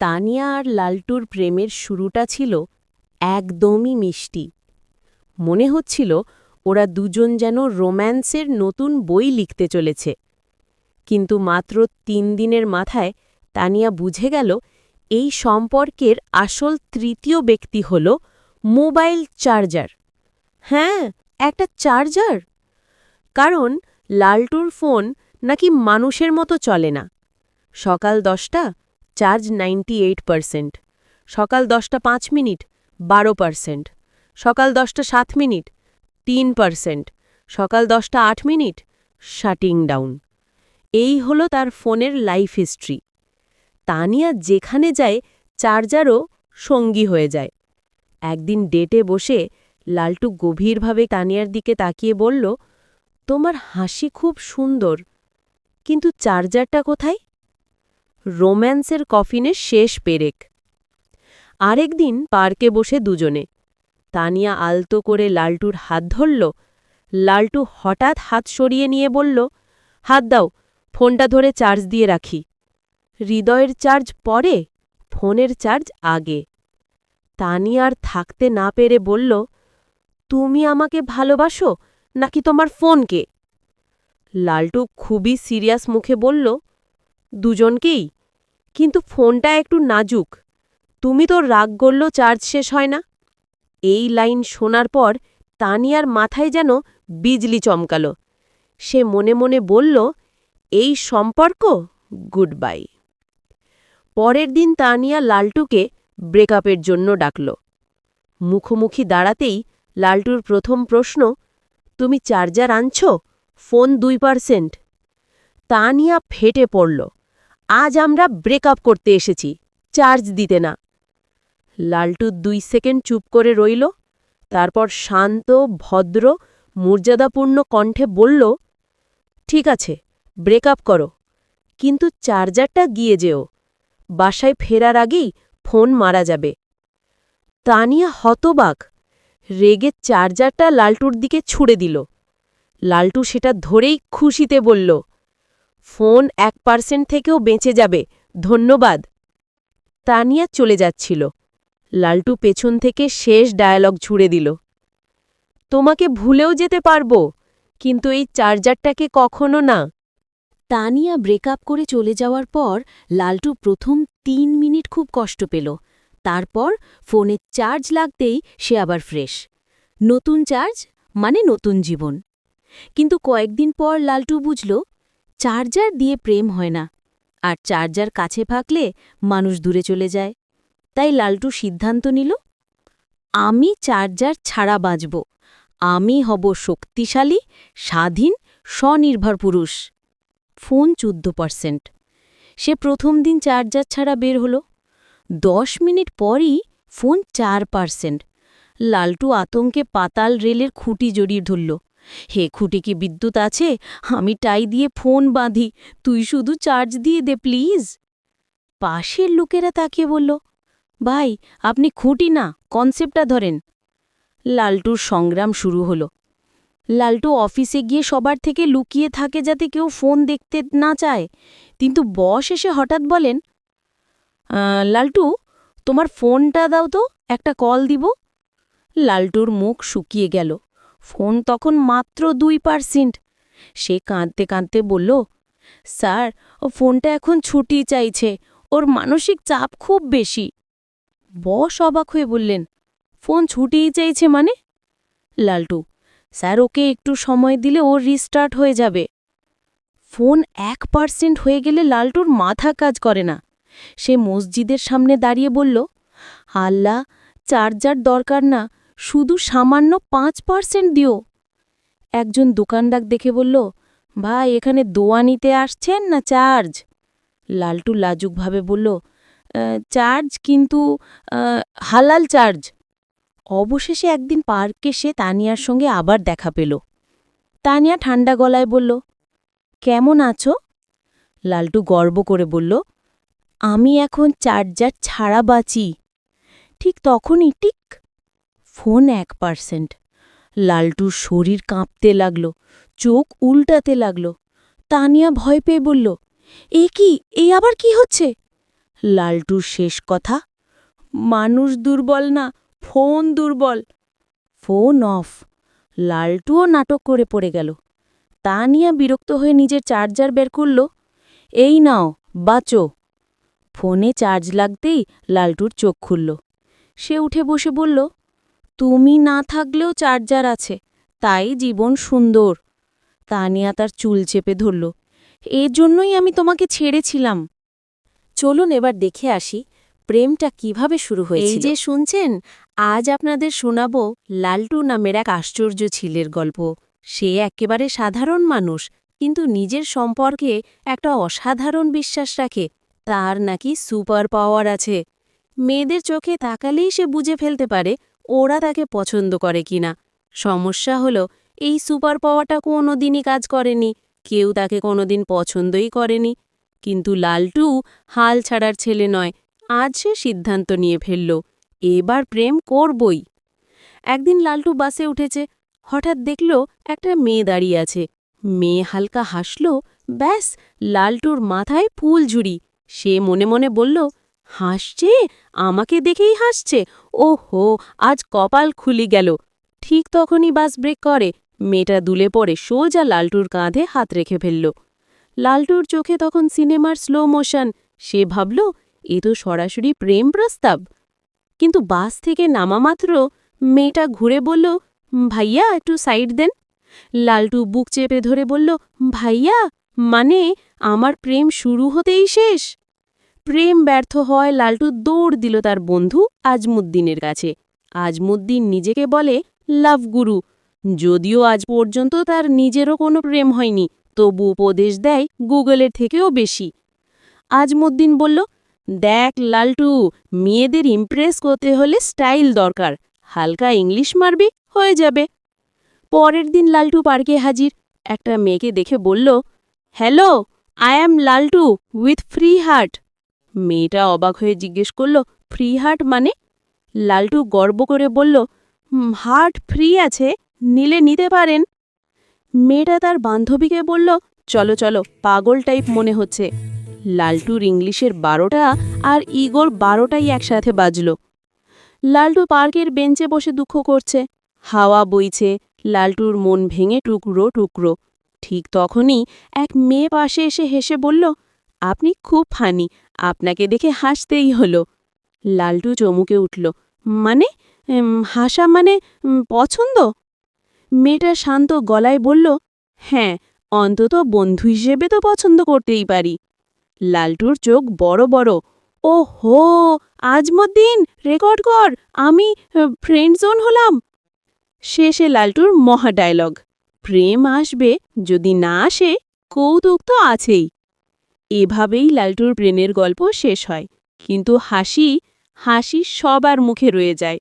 তানিয়া আর লালটুর প্রেমের শুরুটা ছিল একদমই মিষ্টি। মনে হচ্ছিল ওরা দুজন যেন রোম্যান্সের নতুন বই লিখতে চলেছে। কিন্তু মাত্র তিন দিনের মাথায় তানিয়া বুঝে গেল এই সম্পর্কের আসল তৃতীয় ব্যক্তি হল মোবাইল চার্জার। হ্যাঁ একটা চার্জার? কারণ লালটুর ফোন নাকি মানুষের মতো চলে না। সকাল দশটা চার্জ নাইনটি সকাল দশটা পাঁচ মিনিট, বারো সকাল দশটা সাত মিনিট, তিন পারসেন্ট। সকাল দশটা আট মিনিট, শাটিং ডাউন। এই হলো তার ফোনের লাইফ হিস্ট্রি। তানিয়া যেখানে যায়, চার্জারও সঙ্গী হয়ে যায়। একদিন ডেটে বসে লালটু গভীরভাবে তানিয়ার দিকে তাকিয়ে বলল, তোমার হাসি খুব সুন্দর, কিন্তু চার্জারটা কোথায়? রোম্যান্সের কফিনের শেষ পেরেক। আরেক দিন পার্কে বসে দুজনে। তানিয়া আলতো করে লালটুর হাত ধরল। লালটু হঠাৎ হাত সরিয়ে নিয়ে বলল, হাত দাও, ফোনটা ধরে চার্জ দিয়ে রাখি। হৃদয়ের চার্জ পরে, ফোনের চার্জ আগে। তানিয়ার থাকতে না পেরে বলল, তুমি আমাকে ভালোবাসো নাকি তোমার ফোনকে? লালটু খুবই সিরিয়াস মুখে বলল দুজনকেই। কিন্তু ফোনটা একটু নাজুক। তুমি তো রাগ করল চার্জ শেষ হয় না। এই লাইন শোনার পর তানিয়ার মাথায় যেন বিজলি চমকাল। সে মনে মনে বলল, এই সম্পর্ক? গুড বাই পরের দিন তানিয়া লালটুকে ব্রেকআপের জন্য ডাকল। মুখোমুখি দাঁড়াতেই লালটুর প্রথম প্রশ্ন, তুমি চার্জার আনছ? ফোন দুই পার্সেন্ট। তানিয়া ফেটে পড়ল। আজ আমরা ব্রেকআপ করতে এসেছি। চার্জ দিতে না। লালটু দুই সেকেন্ড চুপ করে রইল, তারপর শান্ত, ভদ্র, মর্যাদাপূর্ণ কণ্ঠে বলল, ঠিক আছে ব্রেকআপ করো। কিন্তু চার্জারটা গিয়ে যেও। বাসায় ফেরার আগেই ফোন মারা যাবে তানিয়া হতবাক, রেগে চার্জারটা লালটুর দিকে ছুড়ে দিল। লালটু সেটা ধরেই খুশিতে বলল ফোন এক পার্সেন্ট থেকেও বেঁচে যাবে। ধন্যবাদ। তানিয়া চলে যাচ্ছিল। লালটু পেছন থেকে শেষ ডায়ালগ ছুড়ে দিল। তোমাকে ভুলেও যেতে পারব, কিন্তু এই চার্জারটাকে কখনো না। তানিয়া ব্রেকআপ করে চলে যাওয়ার পর লালটু প্রথম তিন মিনিট খুব কষ্ট পেল। তারপর ফোনে চার্জ লাগতেই সে আবার ফ্রেশ। নতুন চার্জ মানে নতুন জীবন। কিন্তু কয়েকদিন পর লালটু বুঝল চার্জার দিয়ে প্রেম হয় না। আর চার্জার কাছে থাকলে মানুষ দূরে চলে যায়। তাই লালটু সিদ্ধান্ত নিল, আমি চার্জার ছাড়া বাঁচব। আমি হব শক্তিশালী, স্বাধীন, স্বনির্ভর পুরুষ ফোন চোদ্দ পার্সেন্ট। সে প্রথম দিন চার্জার ছাড়া বের হল। দশ মিনিট পরই ফোন চার পার্সেন্ট। লালটু আতঙ্কে পাতাল রেলের খুঁটি জড়িয়ে ধরল। হে খুঁটি কি বিদ্যুৎ আছে? আমি টাই দিয়ে ফোন বাঁধি। তুই শুধু চার্জ দিয়ে দে প্লিজ। পাশের লোকেরা তাকিয়ে বলল ভাই আপনি খুঁটি না কনসেপ্টটা ধরেন। লালটুর সংগ্রাম শুরু হলো। লালটু অফিসে গিয়ে সবার থেকে লুকিয়ে থাকে যাতে কেউ ফোন দেখতে না চায়। কিন্তু বস এসে হঠাৎ বলেন "আহ, লালটু তোমার ফোনটা দাও তো একটা কল দিব। লালটুর মুখ শুকিয়ে গেল। ফোন তখন মাত্র দুই পার্সেন্ট। সে কাঁদতে কাঁদতে বলল, স্যার, ও ফোনটা এখন ছুটি চাইছে। ওর মানসিক চাপ খুব বেশি। বস অবাক হয়ে বললেন, ফোন ছুটিই চাইছে মানে? লালটু, স্যার, ওকে একটু সময় দিলে ও রিস্টার্ট হয়ে যাবে। ফোন এক পার্সেন্ট হয়ে গেলে লালটুর মাথা কাজ করে না। সে মসজিদের সামনে দাঁড়িয়ে বলল, আল্লাহ, চার্জার দরকার না। শুধু সামান্য পাঁচ পার্সেন্ট দিও। একজন দোকানদার দেখে বলল, ভাই, এখানে দোয়া নিতে আসছেন না চার্জ? লালটু লাজুকভাবে বলল চার্জ কিন্তু হালাল চার্জ। অবশেষে একদিন পার্কে সে তানিয়ার সঙ্গে আবার দেখা পেল। তানিয়া ঠান্ডা গলায় বলল, কেমন আছো? লালটু গর্ব করে বলল, আমি এখন চার্জার ছাড়া বাঁচি। ঠিক তখনই টিক ফোন এক পার্সেন্ট। লালটুর শরীর কাঁপতে লাগল, চোখ উল্টাতে লাগল। তানিয়া ভয় পেয়ে বলল, এ কি? এই আবার কি হচ্ছে? লালটুর শেষ কথা, মানুষ দুর্বল না, ফোন দুর্বল। Phone off. লালটুও নাটক করে পড়ে গেল। তা নিয়ে বিরক্ত হয়ে নিজের চার্জার বের করল, এই নাও, বাঁচো। ফোনে চার্জ লাগতেই লালটুর চোখ খুলল। সে উঠে বসে বলল তুমি না থাকলেও চার্জার আছে, তাই জীবন সুন্দর। তানিয়া তার চুল চেপে ধরল। এর জন্যই আমি তোমাকে ছেড়েছিলাম। চলুন এবার দেখে আসি প্রেমটা কীভাবে শুরু হয়েছে এই যে শুনছেন, আজ আপনাদের শোনাব লালটু নামের এক আশ্চর্য ছেলের গল্প। সে একেবারে সাধারণ মানুষ, কিন্তু নিজের সম্পর্কে একটা অসাধারণ বিশ্বাস রাখে। তার নাকি সুপার পাওয়ার আছে। মেয়েদের চোখে তাকালেই সে বুঝে ফেলতে পারে ওরা তাকে পছন্দ করে কিনা। সমস্যা হলো, এই সুপার পাওয়ারটা কোনো দিনই কাজ করেনি। কেউ তাকে কোনোদিন পছন্দই করেনি। কিন্তু লালটু হাল ছাড়ার ছেলে নয়, আজ সে সিদ্ধান্ত নিয়ে ফেলল, এবার প্রেম করবই। একদিন লালটু বাসে উঠেছে, হঠাৎ দেখল একটা মেয়ে দাঁড়িয়ে আছে। মেয়ে হালকা হাসল, ব্যাস, লালটুর মাথায় ফুল ঝুড়ি। সে মনে মনে বলল হাসছে? আমাকে দেখেই হাসছে। ওহো, আজ কপাল খুলি গেল। ঠিক তখনই বাস ব্রেক করে। মেয়েটা দুলে পড়ে সোজা লালটুর কাঁধে হাত রেখে ফেলল। লালটুর চোখে তখন সিনেমার স্লো মোশন সে ভাবল, এ তো সরাসরি প্রেম প্রস্তাব। কিন্তু বাস থেকে নামা মাত্র মেয়েটা ঘুরে বলল, ভাইয়া, একটু সাইড দেন। লালটু বুক চেপে ধরে বলল, ভাইয়া মানে আমার প্রেম শুরু হতেই শেষ? প্রেম ব্যর্থ হয় লালটু দৌড় দিল তার বন্ধু আজমুদ্দিনের কাছে। আজমুদ্দিন নিজেকে বলে, লাভ গুরু, যদিও আজ পর্যন্ত তার নিজেরও কোনো প্রেম হয়নি, তবু উপদেশ দেয় গুগলের থেকেও বেশি। আজমুদ্দিন বলল, দেখ লালটু, মেয়েদের ইমপ্রেস করতে হলে স্টাইল দরকার, হালকা ইংলিশ মারবি, হয়ে যাবে। পরের দিন লালটু পার্কে হাজির। একটা মেয়েকে দেখে বলল, hello, I am Laltu with free heart. মেয়েটা অবাক হয়ে জিজ্ঞেস করল, ফ্রি হার্ট মানে? লালটু গর্ব করে বলল হার্ট ফ্রি আছে, নিলে নিতে পারেন। মেয়েটা তার বান্ধবীকে বলল, চলো চলো, পাগল টাইপ মনে হচ্ছে। লালটুর ইংলিশের বারোটা আর ইগোর বারোটাই একসাথে বাজল। লালটু পার্কের বেঞ্চে বসে দুঃখ করছে। হাওয়া বইছে, লালটুর মন ভেঙে টুকরো টুকরো। ঠিক তখনই এক মেয়ে পাশে এসে হেসে বলল, আপনি খুব ফানি আপনাকে দেখে হাসতেই হলো। লালটু চমুকে উঠল। মানে? হাসা মানে পছন্দ? মেয়েটা শান্ত গলায় বলল হ্যাঁ অন্তত বন্ধু হিসেবে তো পছন্দ করতেই পারি। লালটুর চোখ বড় বড়। ও হো আজমদ্দিন, রেকর্ড কর, আমি ফ্রেন্ড জোন হলাম। শেষে লালটুর মহা ডায়লগ প্রেম আসবে, যদি না আসে, কৌতুক তো আছেই। এভাবেই লালটুর ব্রেনের গল্প শেষ হয়। কিন্তু হাসি হাসি সবার মুখে রয়ে যায়।